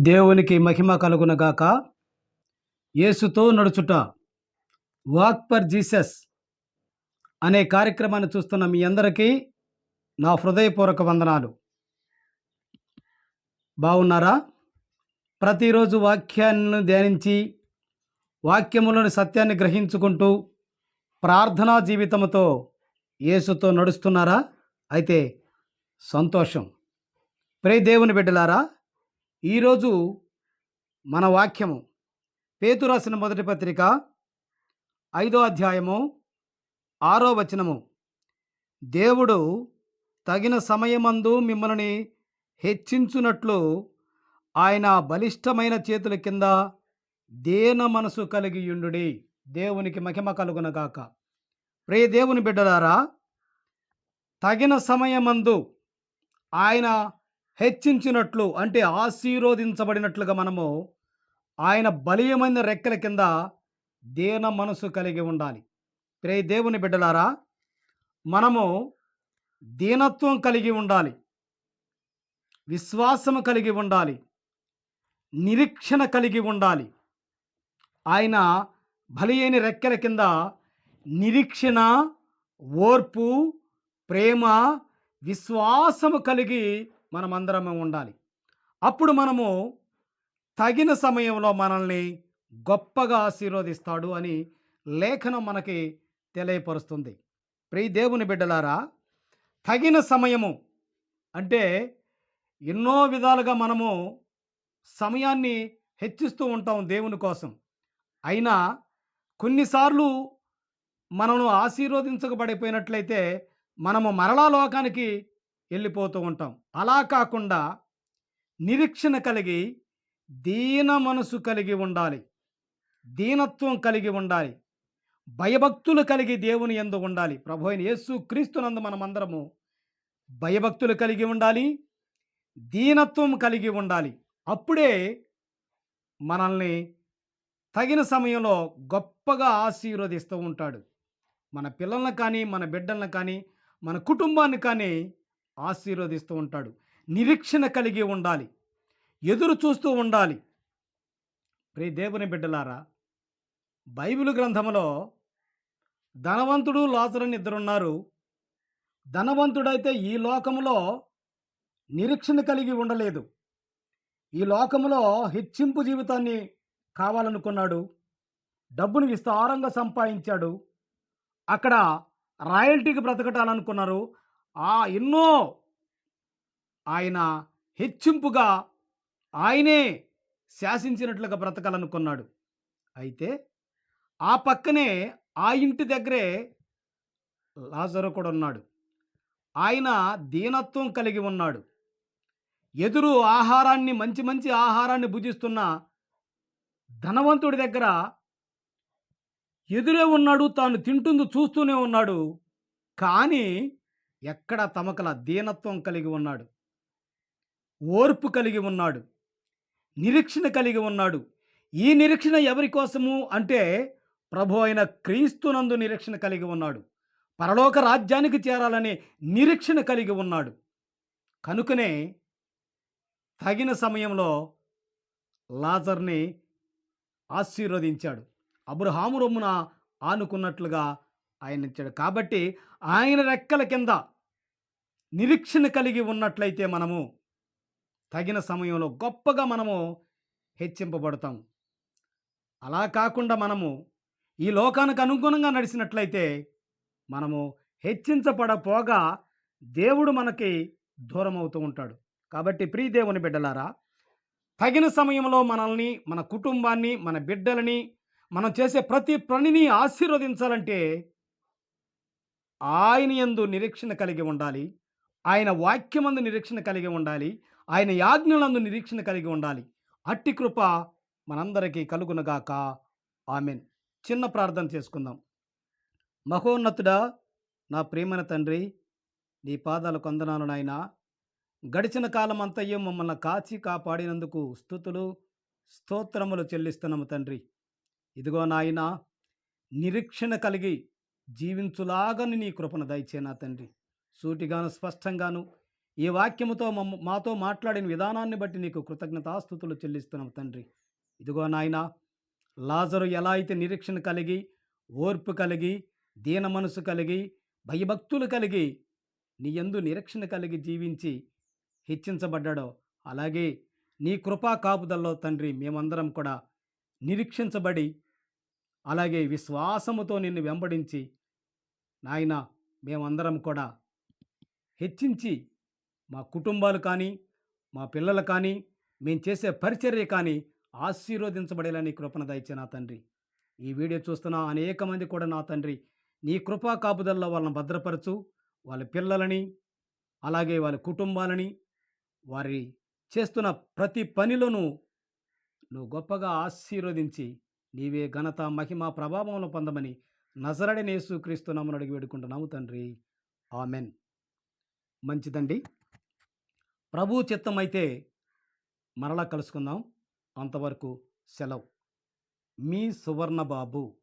దేవునికి మహిమ కలుగునగాక యేసుతో నడుచుట. Walk for Jesus అనే కార్యక్రమాన్ని చూస్తున్న మీ అందరికీ నా హృదయపూర్వక వందనాలు. బాగున్నారా ప్రతిరోజు వాక్యాన్ని ధ్యానించి వాక్యములోని సత్యాన్ని గ్రహించుకుంటూ ప్రార్థనా జీవితంతో యేసుతో నడుస్తున్నారా? అయితే సంతోషం. ప్రే దేవుని బిడ్డలారా ఈరోజు మన వాక్యము పేతు రాసిన మొదటి పత్రిక ఐదో అధ్యాయము ఆరో వచనము. దేవుడు తగిన సమయమందు మిమ్మల్ని హెచ్చించునట్లు ఆయన బలిష్టమైన చేతుల కింద దేన మనసు కలిగి యుండుడి దేవునికి మహిమ కలుగునగాక. ప్రే దేవుని బిడ్డలారా తగిన సమయమందు ఆయన హెచ్చించినట్లు అంటే ఆశీర్వదించబడినట్లుగా మనము ఆయన బలీయమైన రెక్కల కింద దేన మనసు కలిగి ఉండాలి. ప్రే దేవుని బిడ్డలారా మనము దీనత్వం కలిగి ఉండాలి. విశ్వాసము కలిగి ఉండాలి. నిరీక్షణ కలిగి ఉండాలి. ఆయన బలియైన రెక్కల కింద నిరీక్షణ ఓర్పు ప్రేమ విశ్వాసము కలిగి మనమందరము ఉండాలి. అప్పుడు మనము తగిన సమయంలో మనల్ని గొప్పగా ఆశీర్వదిస్తాడు అని లేఖనం మనకి తెలియపరుస్తుంది. ప్రియ దేవుని బిడ్డలారా తగిన సమయము అంటే ఎన్నో విధాలుగా మనము సమయాన్ని హెచ్చిస్తూ ఉంటాం దేవుని కోసం. అయినా కొన్నిసార్లు మనము ఆశీర్వదించకబడిపోయినట్లయితే మనము మరలా లోకానికి వెళ్ళిపోతూ ఉంటాం. అలా కాకుండా నిరీక్షణ కలిగి దీన మనసు కలిగి ఉండాలి. దీనత్వం కలిగి ఉండాలి. భయభక్తులు కలిగి దేవుని ఎందు ఉండాలి. ప్రభు అయిన యేసు క్రీస్తునందు మనమందరము భయభక్తులు కలిగి ఉండాలి. దీనత్వం కలిగి ఉండాలి. అప్పుడే మనల్ని తగిన సమయంలో గొప్పగా ఆశీర్వదిస్తూ ఉంటాడు. మన పిల్లల్ని కానీ మన బిడ్డలను కానీ మన కుటుంబాన్ని కానీ ఆశీర్వదిస్తూ ఉంటాడు. నిరీక్షణ కలిగి ఉండాలి. ఎదురు చూస్తూ ఉండాలి. ప్రే దేవుని బిడ్డలారా బైబిల్ గ్రంథంలో ధనవంతుడు లాజరని ఇద్దరున్నారు. ధనవంతుడైతే ఈ లోకంలో నిరీక్షణ కలిగి ఉండలేదు. ఈ లోకంలో హెచ్చింపు జీవితాన్ని కావాలనుకున్నాడు. డబ్బును విస్తారంగా సంపాదించాడు. అక్కడ రాయల్టీకి బ్రతకటాలనుకున్నారు. ఆ ఎన్నో ఆయన హెచ్చింపుగా ఆయనే శాసించినట్లుగా బ్రతకాలనుకున్నాడు అయితే ఆ పక్కనే ఆ ఇంటి దగ్గరే లాజరు కూడా ఉన్నాడు. ఆయన దీనత్వం కలిగి ఉన్నాడు. ఎదురు ఆహారాన్ని మంచి మంచి ఆహారాన్ని భుజిస్తున్న ధనవంతుడి దగ్గర ఎదురే ఉన్నాడు తాను తింటుంది చూస్తూనే ఉన్నాడు. కానీ ఎక్కడ తమకల దీనత్వం కలిగి ఉన్నాడు? ఓర్పు కలిగి ఉన్నాడు? నిరీక్షణ కలిగి ఉన్నాడు? ఈ నిరీక్షణ ఎవరి కోసము అంటే ప్రభు అయిన క్రీస్తునందు నిరీక్షణ కలిగి ఉన్నాడు. పరలోక రాజ్యానికి చేరాలనే నిరీక్షణ కలిగి ఉన్నాడు. కనుకనే తగిన సమయంలో లాజర్ని ఆశీర్వదించాడు. అబ్రహాము రొమ్మున ఆనుకున్నట్లుగా ఆయన ఇచ్చాడు కాబట్టి ఆయన రెక్కల కింద నిరీక్షణ కలిగి ఉన్నట్లయితే మనము తగిన సమయంలో గొప్పగా మనము హెచ్చింపబడతాం. అలా కాకుండా మనము ఈ లోకానికి అనుగుణంగా నడిచినట్లయితే మనము హెచ్చించబడపోగా దేవుడు మనకి దూరం అవుతూ ఉంటాడు. కాబట్టి ప్రీ దేవుని బిడ్డలారా తగిన సమయంలో మనల్ని మన కుటుంబాన్ని మన బిడ్డలని మనం చేసే ప్రతి పనిని ఆశీర్వదించాలంటే ఆయన యందు నిరీక్షణ కలిగి ఉండాలి. ఆయన వాక్యమందు నిరీక్షణ కలిగి ఉండాలి. ఆయన యాజ్ఞలందు నిరీక్షణ కలిగి ఉండాలి. అట్టి కృప మనందరికీ కలుగునగాక ఆమెన్. చిన్న ప్రార్థన చేసుకుందాం. మహోన్నతుడా నా ప్రేమన తండ్రి నీ పాదాల కొందనాలు నాయన. గడిచిన కాలం అంతయ్యో మమ్మల్ని కాచి కాపాడినందుకు స్థుతులు స్తోత్రములు చెల్లిస్తున్నాము తండ్రి. ఇదిగో నాయన నిరీక్షణ కలిగి జీవించులాగని నీ కృపను దయచేనా తండ్రి. సూటిగాను స్పష్టంగాను ఈ వాక్యముతో మాతో మాట్లాడిన విధానాన్ని బట్టి నీకు కృతజ్ఞతాస్థుతులు చెల్లిస్తున్నాం తండ్రి. ఇదిగో నాయన లాజరు ఎలా అయితే నిరీక్షణ కలిగి ఓర్పు కలిగి దీన మనసు కలిగి భయభక్తులు కలిగి నీ ఎందు నిరీక్షణ కలిగి జీవించి హెచ్చించబడ్డాడో అలాగే నీ కృపా కాపుదల్లో తండ్రి మేమందరం కూడా నిరీక్షించబడి అలాగే విశ్వాసముతో నిన్ను వెంబడించి నాయన మేమందరం కూడా హెచ్చించి మా కుటుంబాలు కానీ మా పిల్లలు కానీ మేము చేసే పరిచర్య కానీ ఆశీర్వదించబడేలా నీ కృపణ దయచే నా తండ్రి. ఈ వీడియో చూస్తున్న అనేక మంది కూడా నా తండ్రి నీ కృపా కాపుదల్లో వాళ్ళని భద్రపరచు వాళ్ళ పిల్లలని అలాగే వాళ్ళ కుటుంబాలని వారి చేస్తున్న ప్రతి పనిలోనూ నువ్వు గొప్పగా ఆశీర్వదించి నీవే ఘనత మహిమ ప్రభావంలో పొందమని నజరడి నేసు క్రీస్తునామని అడిగి వేడుకుంటున్నాము తండ్రి. ఆమెన్. మంచిదండి. ప్రభు చిత్తం అయితే మరలా కలుసుకుందాం. అంతవరకు సెలవు. మీ సువర్ణ బాబు